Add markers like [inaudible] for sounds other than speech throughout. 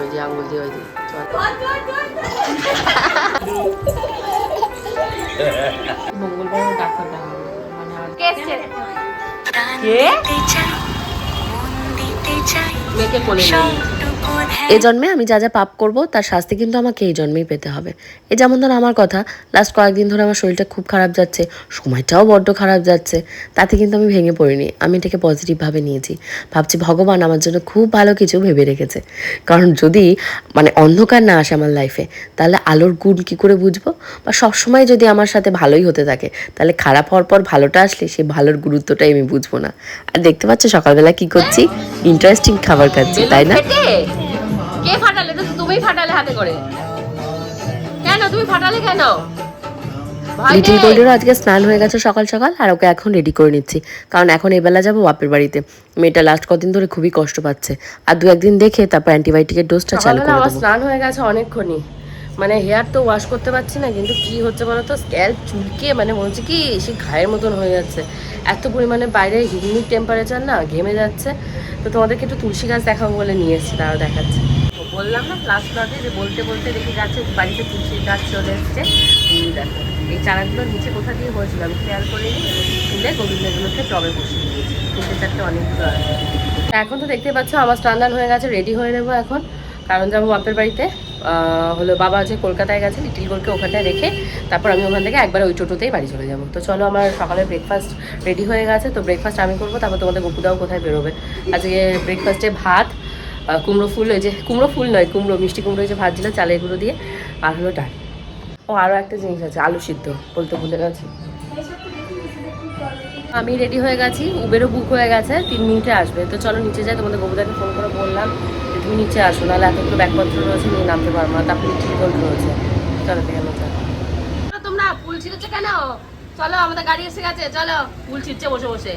ওই যে আঙ্গুল দিয়ে ওই মঙ্গলবার ডাক্তার দেখাবো। মানে মেয়েকে কোলে নিয়ে। এ জন্মে আমি যা যা পাপ করব, তার শাস্তি কিন্তু আমাকে এই জন্মেই পেতে হবে। এ যেমন ধর আমার কথা লাস্ট কয়েকদিন ধরে আমার শরীরটা খুব খারাপ যাচ্ছে, সময়টাও বড্ড খারাপ যাচ্ছে, তাতে কিন্তু আমি ভেঙে পড়িনি, আমি এটাকে পজিটিভভাবে নিয়েছি। ভাবছি ভগবান আমার জন্য খুব ভালো কিছু ভেবে রেখেছে। কারণ যদি মানে অন্ধকার না আসে আমার লাইফে তাহলে আলোর গুণ কি করে বুঝব? বা সবসময় যদি আমার সাথে ভালোই হতে থাকে, তাহলে খারাপ হওয়ার পর ভালোটা আসলে সেই ভালোর গুরুত্বটাই আমি বুঝব না। আর দেখতে পাচ্ছ সকালবেলা কি করছি? ইন্টারেস্টিং খাবার খাচ্ছি, তাই না? কে ফাটালে? তো তুমি ফাটালে হাতে করে। কেন? তুমি ফাটালে কেন? লিটিল গোল্ডেরও আজকে স্নান হয়ে গেছে সকাল সকাল আর ওকে এখন রেডি করে নিচ্ছি। কারণ এখন এবেলা যাব বাপের বাড়িতে। মেয়েটা লাস্ট কদিন ধরে খুবই কষ্ট পাচ্ছে। আর দু একদিন দেখে তারপর অ্যান্টিবায়োটিকের ডোজটা চালু করে দেবো। স্নান হয়ে গেছে অনেকক্ষণই। মানে হেয়ার তো ওয়াশ করতে পারছি না কিন্তু কি হচ্ছে বলো তো? স্ক্যাল্প চুলকে মানে মনে হচ্ছে কি সে ঘায়ের মতন হয়ে যাচ্ছে। এত পরিমাণে বাইরে হিউমিড টেম্পারেচার না ঘেমে যাচ্ছে। তো তোমাদেরকে একটু তুলসী গাছ দেখাবো বলে নিয়ে এসেছি তারাও দেখাচ্ছে। বললাম না ক্লাস প্লটে যে বলতে বলতে দেখি যাচ্ছে বাড়িতে তুলসী গাছ চলে এসছে। দেখো, এই চারাগুলো নিচে কোথা দিয়ে হয়েছিল আমি খেয়াল করিনি, তুলে গোবিন্দগুলোকে টবে বসিয়ে দিয়েছি। তিনটে চারটে অনেকগুলো আছে। এখন তো দেখতে পাচ্ছ, আমার স্নান হয়ে গেছে রেডি হয়ে নেব এখন। কারণ যাব বাপের বাড়িতে হলো বাবা যে কলকাতায় গেছে, লিটিল গোলকে ওখানটায় রেখে তারপর আমি ওখান থেকে একবার ওই টোটোতেই বাড়ি চলে যাব। তো চলো, আমার সকালে ব্রেকফাস্ট রেডি হয়ে গেছে। তো ব্রেকফাস্ট আমি করব, তারপর তোমাদের গপুদাও কোথায় বেরোবে। আজকে ব্রেকফাস্টে ভাত কুমড়ো ফুল ওই যে, কুমড়ো ফুল নয়, কুমড়ো, মিষ্টি কুমড়ো যে ভাজছিল চালের গুঁড়ো দিয়ে, আর হলো ডাল। ও আরও একটা জিনিস আছে, আলু সিদ্ধ, বলতে ভুলে গেছি। আমি রেডি হয়ে গেছি, উবেরও বুক হয়ে গেছে, তিন মিনিটে আসবে। তো চলো নিচে যাই, তোমাদের ববুদাকে ফোন করে বললাম যে তুমি নিচে আসো, নাহলে এতগুলো ব্যাগপত্র রয়েছে, নিয়ে নামতে পারব না, তারপরে নিচে গোল রয়েছে। চলো আছে তোমরা, ফুল ছিঁড়েছে কেন? চলো, আমাদের গাড়ি এসে গেছে, চলো। ফুল ছিঁড়ছে, বসে বসে।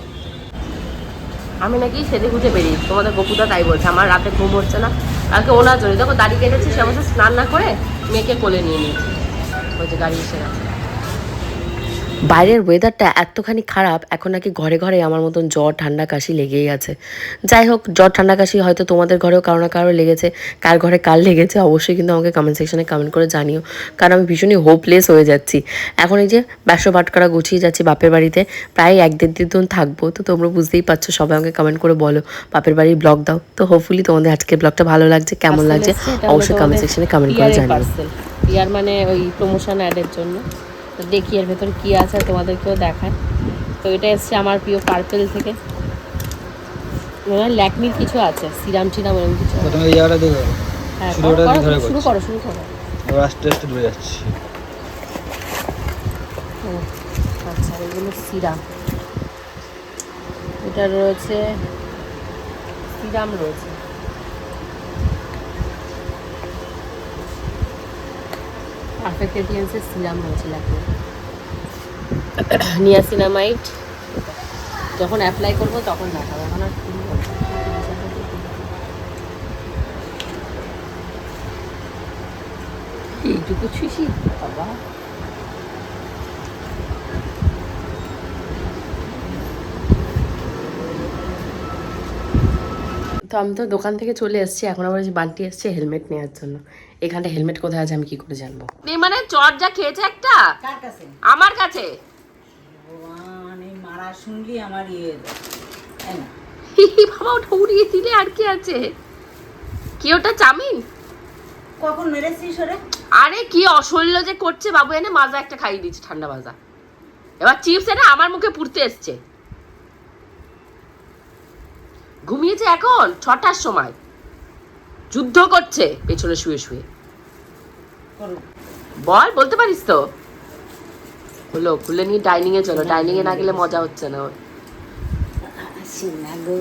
আমি নাকি সেদে গুজে বেরিয়ে তোমাদের গপুদা তাই বলছে, আমার রাতে ঘুম হচ্ছে না। কালকে ওনার জন্য দেখো, দাড়ি কেটেছি, সে স্নান না করে মেয়েকে কোলে নিয়ে নিয়েছি। বলছে গাড়ি এসে গেছে। বাইরের ওয়েদারটা এতখানি খারাপ এখন নাকি ঘরে ঘরে আমার মতন জ্বর ঠান্ডা কাশি লেগেই আছে। যাই হোক জ্বর ঠান্ডা কাশি হয়তো তোমাদের ঘরেও কারও না কারও লেগেছে কার ঘরে কার লেগেছে অবশ্যই কিন্তু আমাকে কমেন্ট সেকশনে কমেন্ট করে জানিও কারণ আমি ভীষণই হোপলেস হয়ে যাচ্ছি। এখন এই যে ব্যবসা পাটকরা গুছিয়ে যাচ্ছি বাপের বাড়িতে প্রায় এক দেড় দিন থাকব তো তোমরা বুঝতেই পারছ সবাই আমাকে কমেন্ট করে বলো বাপের বাড়ির ব্লগ দাও। তো হোপফুলি তোমাদের আজকের ব্লগটা ভালো লাগছে কেমন লাগছে অবশ্যই কমেন্ট সেকশনে কমেন্ট করে জানিও। ইয়ার মানে ওই প্রমোশন অ্যাডের জন্য। দেখি এর ভেতরে কী আছে তোমাদেরকেও দেখায়। তো এটা এসছে আমার প্রিয় পার্পেল থেকে। ল্যাকমির কিছু আছে সিরাম টিরাম এরকম কিছু প্রথমে এই দেখো। হ্যাঁ শুরু করো শুরু করো। এবার আস্তে আস্তে ডুবে যাচ্ছি। আচ্ছা এগুলো সিরাম। এটা রয়েছে সিরাম রয়েছে। পারফেক্ট এটিএন্সের সিরাম রয়েছে লাগবে নিয়াসিনামাইট যখন অ্যাপ্লাই করব তখন দেখাবো। এখন আর এইটুকু ছুঁচি বাবা। তো আমি তো দোকান থেকে চলে এসেছি এখন আবার যে বান্টি এসছে হেলমেট নেওয়ার জন্য। এখানটা হেলমেট কোথায় আছে আমি কি করে জানব? মানে চট যা খেয়েছে একটা? কার কাছে? আমার কাছে। মারা শুনলি আমার ইয়ে। বাবা ওটা উড়িয়ে দিলে আর কি আছে? কি ওটা চামিন কখন মেরেছিস ওরে? আরে কি অসহ্য যে করছে বাবু এনে মাজা একটা খাইয়ে দিচ্ছে ঠান্ডা মাজা। এবার চিপস এটা আমার মুখে পুড়তে এসছে। ঘুমিয়েছে এখন? ছটার সময়। যুদ্ধ করছে। পেছনে শুয়ে শুয়ে। বল বলতে পারিস তো? হলো খুলে নিয়ে ডাইনিং এ চলো ডাইনিং এ না গেলে মজা হচ্ছে না ওর। সোনা গো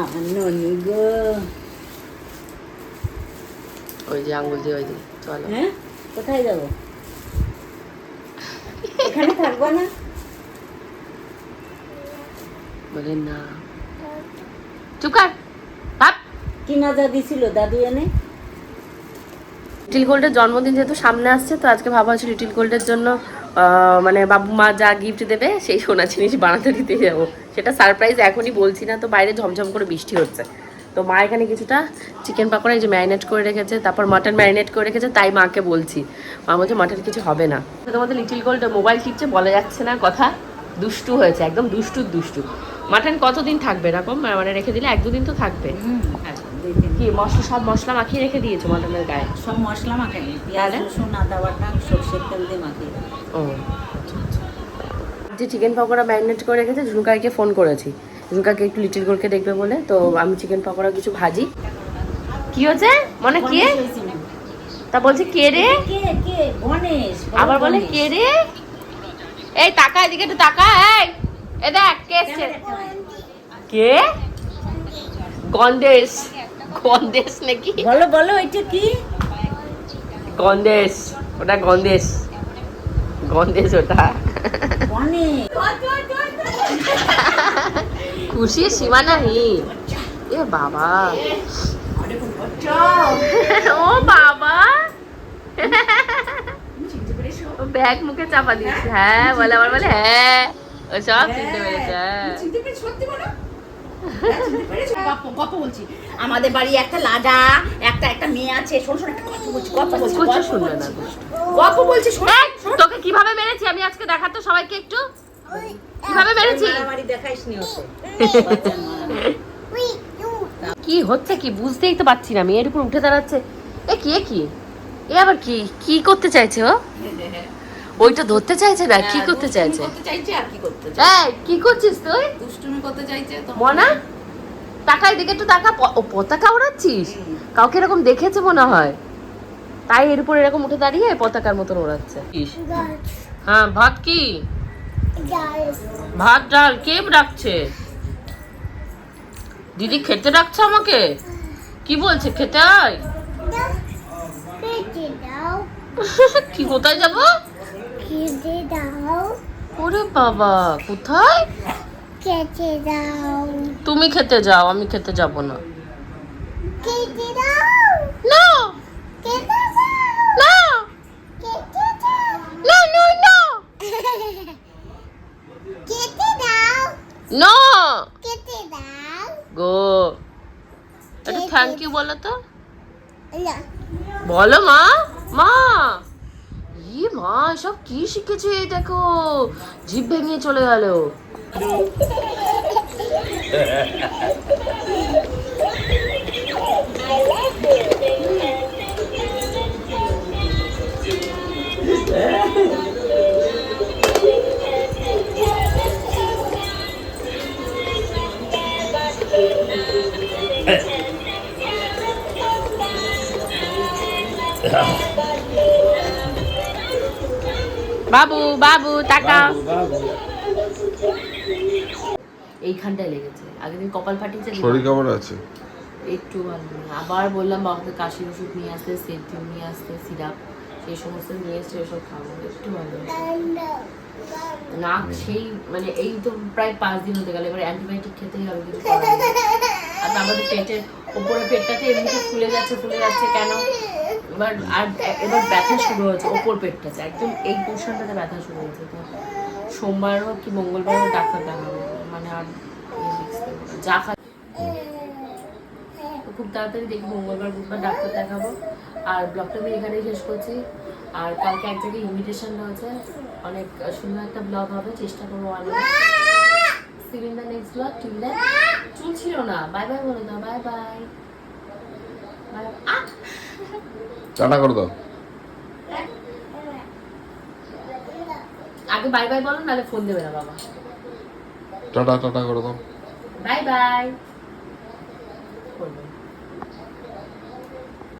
আমার ননি গো। ওই যে আঙ্গুল দিয়ে ওই যে। চলো। হ্যাঁ? কোথায় যাব? এখানে থাকব না? বলে না। চুকার ভাব। কি মজা দিছিল দাদু এনে। লিটিল গোল্ডের জন্মদিন যেহেতু সামনে আসছে তো আজকে ভাবা হচ্ছে লিটিল গোল্ডের জন্য মানে বাবু মা যা গিফট দেবে সেই সোনা জিনিস বানাতে দিতে যাব। সেটা সারপ্রাইজ এখনই বলছি না তো বাইরে ঝমঝম করে বৃষ্টি হচ্ছে। তো মা এখানে কিছুটা চিকেন পাকোড়া এই যে ম্যারিনেট করে রেখেছে তারপর মাটন ম্যারিনেট করে রেখেছে তাই মাকে বলছি। মা বলছে মাটন কিছু হবে না। তোমাদের লিটিল গোল্ড মোবাইল টিপছে বলা যাচ্ছে না কথা দুষ্টু হয়েছে একদম দুষ্টুর দুষ্টু। মাটন কতদিন থাকবে এরকম মানে রেখে দিলে এক দুদিন তো থাকবে। কি মশলা সব মশলা মাখিয়ে রেখে দিয়েছ মাটনের গায়ে? সব মশলা মাখাই পেঁয়াজ? রসুন আদা বাটা সর্ষের তেল দিয়ে মাখিয়ে। ও। যে চিকেন পকোড়া ম্যারিনেট করে রেখেছে ঝুনকাইকে ফোন করেছি। ঝুনকাকে একটু লিটিল গোলকে দেখবে বলে তো আমি চিকেন পকোড়া কিছু ভাজি। কি হচ্ছে মানে কে? হয়েছে। তা বলছে কে রে? কে কে গণেশ আবার বলে। কে রে? এই টাকা এদিকে একটু টাকা এই। এ দেখ কে এসছে? কে? গন্দেশ গন্দেশ নাকি? বলো বলো এটা কি? গন্দেশ ওটা গন্দেশ গন্দেশ ওটা। খুশি সীমানা হি এ বাবা। ও বাবা। ব্যাগ মুখে চাপা দিচ্ছে হ্যাঁ বলে আবার বলে হ্যাঁ। ও সব চিনতে পেরেছে। হ্যাঁ। গপ বলছি। আমাদের বাড়ি একটা লাডা একটা একটা মেয়ে আছে। শোন শোন একটা গল্প বলছি তোকে কীভাবে মেরেছি? আমি আজকে দেখাতো সবাইকে একটু। কীভাবে মেরেছি? মারামারি দেখাইস নি [laughs] কি হচ্ছে কি? বুঝতেই তো পারছি না। মেয়ের উপর উঠে দাঁড়াচ্ছে। এ কি এ কি? এ আবার কি? কি করতে চাইছে ও? ওইটা ধরতে চাইছে না কি করতে চাইছে? করতে কি করতে এই কি করছিস তুই? দুষ্টুমি করতে চাইছে মনা এদিকে একটু টাকা ও পতাকা ওড়াচ্ছিস? কাউকে এরকম দেখেছে মনে হয়? তাই এর উপর এরকম উঠে দাঁড়িয়ে পতাকার মতন ওড়াচ্ছে। হ্যাঁ ভাত কি? ভাত ডাল কে ডাকছে? দিদি খেতে ডাকছে আমাকে? কি বলছে খেতে আয়? [laughs] কি কোথায় যাব? খেতে দাও। ওরে বাবা কোথায়? খেতে দাও। তুমি খেতে যাও আমি খেতে যাব না। খেতে দাও। না! খেতে দাও। না! খেতে দাও না না! না খেতে দাও। না! খেতে দাও। গো একটু থ্যাংক ইউ বলো তো। বলো মা মা! মা সব কি শিখেছে দেখো? জিভ ভেঙে চলে গেল। [laughs] বাবু বাবু টাকা। এইখানটায় লেগেছে। আগের দিন কপাল ফাটিয়েছে শরীর কেমন আছে? একটু আবার বললাম বাবাকে কাশির ওষুধ নিয়ে আসতে সেন্টিন নিয়ে আসতে সিরাপ সেই সমস্ত নিয়ে এসছে ওসব খাব। একটু ভালো নেই। না সেই মানে এই তো প্রায় পাঁচ দিন হতে গেল। এবার অ্যান্টিবায়োটিক খেতেই হবে কিছু। আর আমাদের পেটের ওপরে পেটটাতে এমনিতে ফুলে যাচ্ছে ফুলে যাচ্ছে কেন? এবার আর এবার ব্যথা শুরু হয়েছে, ওপর পেটটাতে একদম এই পোর্শনটাতে ব্যথা শুরু হয়েছে। তো সোমবারও কি মঙ্গলবারও ডাক্তার দেখাবো মানে আর ইয়ে। যা খা খুব তাড়াতাড়ি দেখি মঙ্গলবার, বুধবার ডাক্তার দেখাবো। আর ব্লগটা আমি এখানেই শেষ করছি। আর কালকে এক জায়গায় ইনভিটেশন রয়েছে, অনেক সুন্দর একটা ব্লগ হবে, চেষ্টা করব অনেক see you in the next vlog till that চুল ছিল না। বাই বাই বলে দাও বাই বাই বাই টাটা করে দাও। আগে বাই বাই বলো নালে ফোন দেবে না বাবা। টাটা টাটা করে দাও। Bye bye.